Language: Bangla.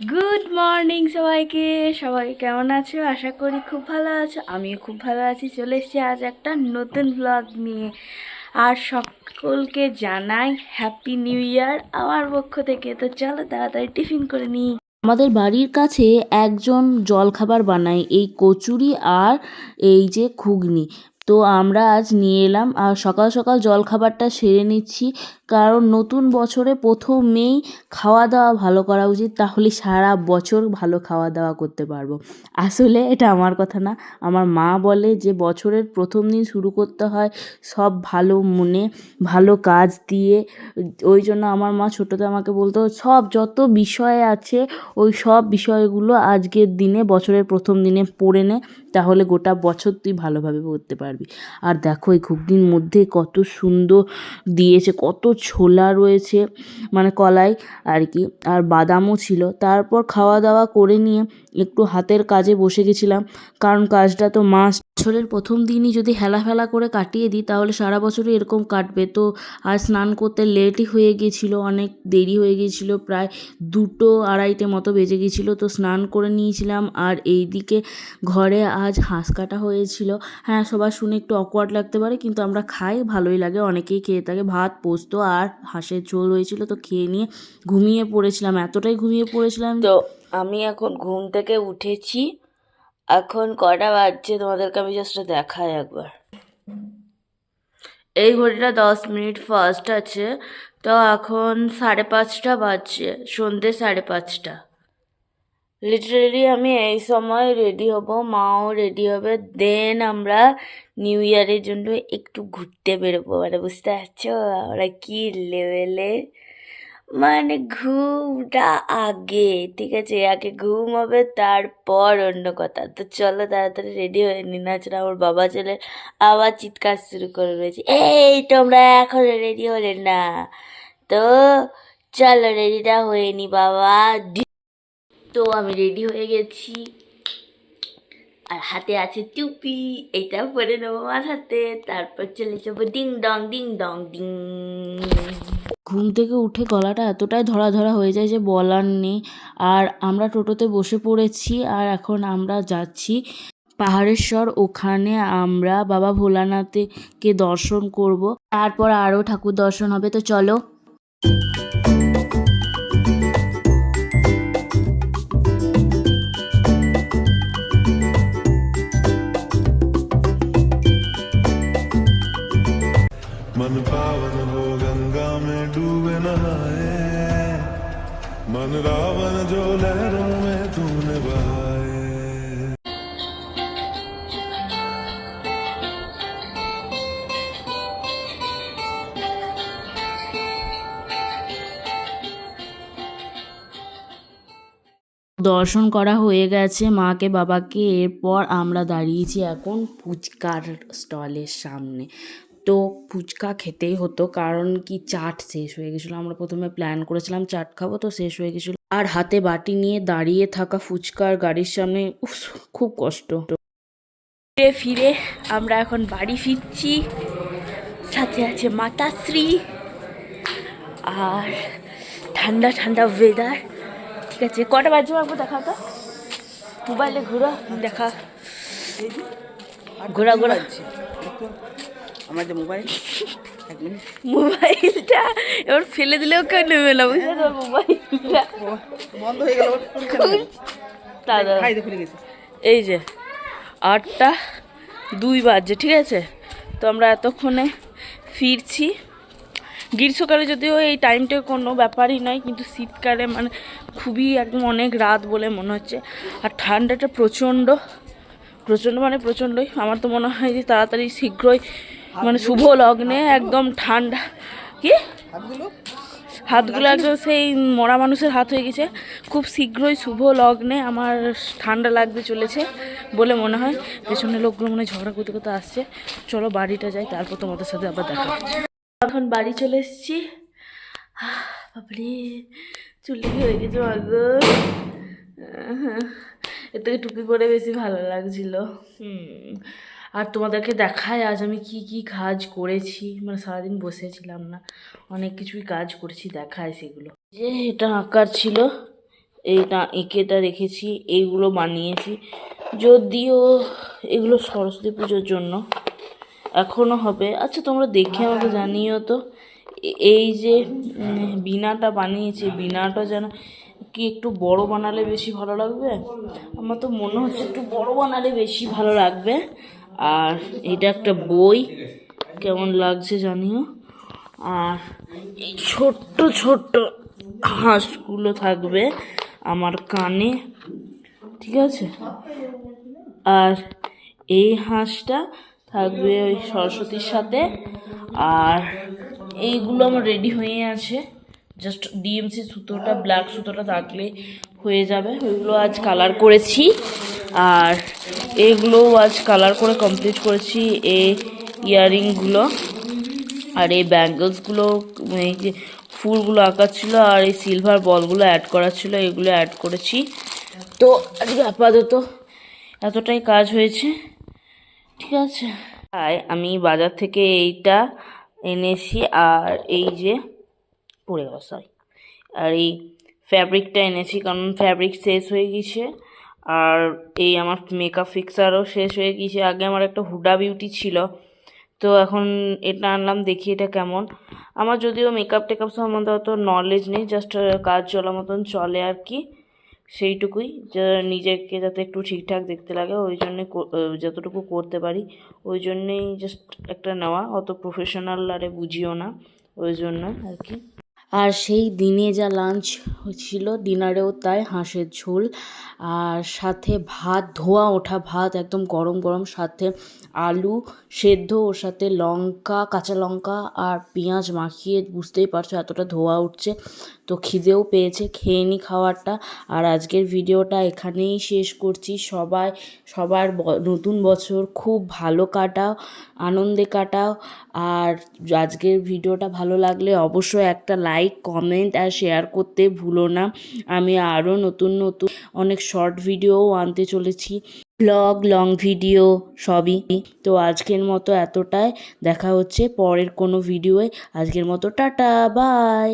গুড মর্নিং সবাইকে। সবাই কেমন আছো? আশা করি খুব ভালো আছো। আমিও খুব ভালো আছি। চলে এসেছি আজ একটা নতুন ব্লগ নিয়ে। আর সকলকে জানাই হ্যাপি নিউ ইয়ার আমার পক্ষ থেকে। তো চলো তাড়াতাড়ি টিফিন করে নিই। আমাদের বাড়ির কাছে একজন জলখাবার বানায়, এই কচুরি আর এই যে ঘুগনি। তো আমরা আজ নিয়ে এলাম, আর সকাল সকাল জলখাবারটা সেরে নিচ্ছি। কারণ নতুন বছরে প্রথমেই খাওয়া দাওয়া ভালো করা উচিত, তাহলে সারা বছর ভালো খাওয়া দাওয়া করতে পারব। আসলে এটা আমার কথা না। আমার মা বলে যে, বছরের প্রথম দিন শুরু করতে হয় সব ভালো মনে, ভালো কাজ দিয়ে। ওই জন্য আমার মা ছোটোতে আমাকে বলতো, সব যত বিষয় আছে, ওই সব বিষয়গুলো আজকের দিনে, বছরের প্রথম দিনে পড়ে নে, তাহলে গোটা বছর তুই ভালোভাবে পড়তে পারবি। আর দেখো, এই ঘুগনির মধ্যে কত সুন্দর দিয়েছে, কত ছোলা রয়েছে মানে কলাই আর কি, আর বাদামও ছিল। তারপর খাওয়া দাওয়া করে নিয়ে একটু হাতের কাজে বসে গেছিলাম। কারণ কাজটা তো মাস বছরের প্রথম দিনই যদি হেলা ফেলা করে কাটিয়ে দিই, তাহলে সারা বছরই এরকম কাটবে। তো আর স্নান করতে লেটই হয়ে গিয়েছিল অনেক দেরি হয়ে গিয়েছিল প্রায় দুটো আড়াইটে মতো বেজে গিয়েছিল তো স্নান করে নিয়েছিলাম আর এইদিকে ঘরে আজ হাঁস কাটা হয়েছিল। হ্যাঁ সবার শুনে একটু অকওয়ার্ড লাগতে পারে, কিন্তু আমরা খাই, ভালোই লাগে। অনেকেই খেয়ে থাকে, ভাত, পোস্ত আর হাঁসের ঝোল হয়েছিল তো খেয়ে নিয়ে ঘুমিয়ে পড়েছিলাম। এতটাই ঘুমিয়ে পড়েছিলাম তো আমি এখন ঘুম থেকে উঠেছি। এখন কটা বাজছে তোমাদেরকে আমি জাস্ট দেখাই একবার। এই ঘড়িটা দশ মিনিট ফার্স্ট আছে। তো এখন সাড়ে পাঁচটা বাজছে সন্ধ্যে সাড়ে পাঁচটা। লিটারেলি আমি এই সময় রেডি হব। মাও রেডি হবে। দেন আমরা নিউ ইয়ারের জন্য একটু ঘুরতে বেরোবো। মানে বুঝতে পারছ? আমরা কি লেভেলে মানে ঘুমটা আগে, ঠিক আছে? আগে ঘুম হবে, তারপর অন্য কথা। তো চলো তাড়াতাড়ি রেডি হয়ে নি। না ছাড়া আমার বাবা চলে আবার চিৎকার শুরু করে রয়েছে এই, তোমরা এখন রেডি হলে না। তো চলো রেডিটা হয়ে নি বাবা। তো আমি রেডি হয়ে গেছি। আর হাতে আছে টুপি, এটা পরে নেব মাথাতে তারপর চলে যাব ding dong ding dong ding ঘুম থেকে উঠে গলাটা এতটাই ধরা ধরা হয়ে যায় যে বলার নেই। আর আমরা টোটোতে বসে পড়েছি, আর এখন আমরা যাচ্ছি পাহাড়েশ্বর। ওখানে আমরা বাবা ভোলানাথকে দর্শন করব, তারপর আরও ঠাকুর দর্শন হবে। তো চলো। लहरों में तूने बहाए দর্শন করা হয়ে গেছে মাকে বাবাকে এরপর আমরা দাঁড়িয়েছি এখন ফুচকার স্টলের সামনে তো ফুচকা খেতেই হতো কারণ কি চাট শেষ হয়ে গেছিলো আমরা প্রথমে প্ল্যান করেছিলাম চাট খাবো তো শেষ হয়ে গেছিলো আর হাতে বাটি নিয়ে দাঁড়িয়ে থাকা ফুচকার গাড়ির সামনে উফ, খুব কষ্ট। ফিরে ফিরে আমরা এখন বাড়ি ফিরছি। সাথে আছে মাতাশ্রী আর ঠান্ডা ঠান্ডা ওয়েদার ঠিক আছে কটা বাজে মারবো দেখা তো। মোবাইলে ঘুরো দেখা। ঘোরা ঘোরা। আমার যে মোবাইল। মোবাইলটা এবার ফেলে দিলেও কেউ নেবে না বুঝলে তোর মোবাইলটা। বন্ধ হয়ে গেল দাদা এই যে আটটা দুই বাজছে ঠিক আছে? তো আমরা এতক্ষণে ফিরছি। গ্রীষ্মকালে যদিও এই টাইমটা কোনো ব্যাপারই নয় কিন্তু শীতকালে মানে খুবই একদম অনেক রাত বলে মনে হচ্ছে। আর ঠান্ডাটা প্রচণ্ড প্রচণ্ড মানে প্রচণ্ডই। আমার তো মনে হয় যে তাড়াতাড়ি শীঘ্রই মানে শুভ লগ্নে একদম ঠান্ডা। কি? হাতগুলো? একদম সেই মরা মানুষের হাত হয়ে গেছে। খুব শীঘ্রই শুভ লগ্নে আমার ঠান্ডা লাগতে চলেছে বলে মনে হয়। পেছনের লোকগুলো মনে হয় ঝগড়া করতে করতে আসছে। চলো বাড়িটা যাই তারপর তোমাদের সাথে আবার দেখা এখন বাড়ি চলে এসেছি। বাপরে চুলে হয়ে গেছে মাগো এর থেকে টুপি পরে বেশি ভালো লাগছিল। হুম। আর তোমাদেরকে দেখায় আজ আমি কি কি কাজ করেছি। মানে সারাদিন বসেছিলাম না। অনেক কিছুই কাজ করেছি দেখায় সেগুলো। যে এটা আঁকার ছিল এটা এঁকেটা রেখেছি এইগুলো বানিয়েছি। যদিও এগুলো সরস্বতী পুজোর জন্য এখনও হবে। আচ্ছা তোমরা দেখে আমাকে জানিও তো এই যে বিনাটা বানিয়েছি বিনাটা যেন কি একটু বড় বানালে বেশি ভালো লাগবে? আমার তো মনে হচ্ছে একটু বড় বানালে বেশি ভালো লাগবে। আর এটা একটা বই, কেমন লাগছে জানিও? আর এই ছোট্ট ছোট্ট হাঁসগুলো থাকবে আমার কানে, ঠিক আছে? আর এই হাঁসটা থাকবে ওই সরস্বতীর সাথে, আর এইগুলো আমার রেডি হয়ে আছে। জাস্ট ডিএমসি সুতোটা ব্ল্যাক সুতোটা থাকলে হয়ে যাবে। ওইগুলো আজ কালার করেছি। আর এগুলোও আজ কালার করে কমপ্লিট করেছি এই ইয়াররিংগুলো আর এই ব্যাঙ্গলসগুলো এই যে ফুলগুলো আঁকা ছিল আর এই সিলভার বলগুলো অ্যাড করা ছিল, এগুলো অ্যাড করেছি। তো আজকে আপাতত এতটাই কাজ হয়েছে, ঠিক আছে? তাই আমি বাজার থেকে এইটা এনেছি আর এই যে পড়ে গেল সরি আর এই ফ্যাব্রিকটা এনেছি, কারণ ফ্যাব্রিক শেষ হয়ে গেছে। আর এই আমার মেকআপ ফিক্সারও শেষ হয়ে গিয়েছে। আগে আমার একটা হুডা বিউটি ছিল। তো এখন এটা আনলাম, দেখি এটা কেমন। আমার যদিও মেকআপ টেকআপ সম্বন্ধে অত নলেজ নেই জাস্ট কাজ চলা মতন চলে আর কি। সেইটুকুই, যে নিজেকে যাতে একটু ঠিকঠাক দেখতে লাগে, ওই জন্যে যতটুকু করতে পারি, ওই জন্যেই জাস্ট একটা নেওয়া। অত প্রফেশনাল আরে বুঝিও না, ওই জন্য আর কি। আর সেই দিনে যা লাঞ্চ ছিল ডিনারেও তাই হাঁসের ঝোল আর সাথে ভাত, ধোয়া ওঠা ভাত, একদম গরম গরম সাথে আলু সেদ্ধ, ওর সাথে লঙ্কা, কাঁচা লঙ্কা আর পেঁয়াজ মাখিয়ে, বুঝতেই পারছ এতটা ধোয়া উঠছে। তো খিদেও পেয়েছে, খেয়ে নি খাওয়ারটা। আর আজকের ভিডিওটা এখানেই শেষ করছি। সবাই, সবার নতুন বছর খুব ভালো কাটাও, আনন্দে কাটাও। আর আজকের ভিডিওটা ভালো লাগলে অবশ্যই একটা লাইক, কমেন্ট আর শেয়ার করতে ভুলো না। আমি আরও নতুন নতুন অনেক শর্ট ভিডিওও আনতে চলেছি। ব্লগ, লং ভিডিও সবই। তো আজকের মতো এতটাই। দেখা হচ্ছে পরের কোনো ভিডিওয়ে। আজকের মতো টাটা, বাই।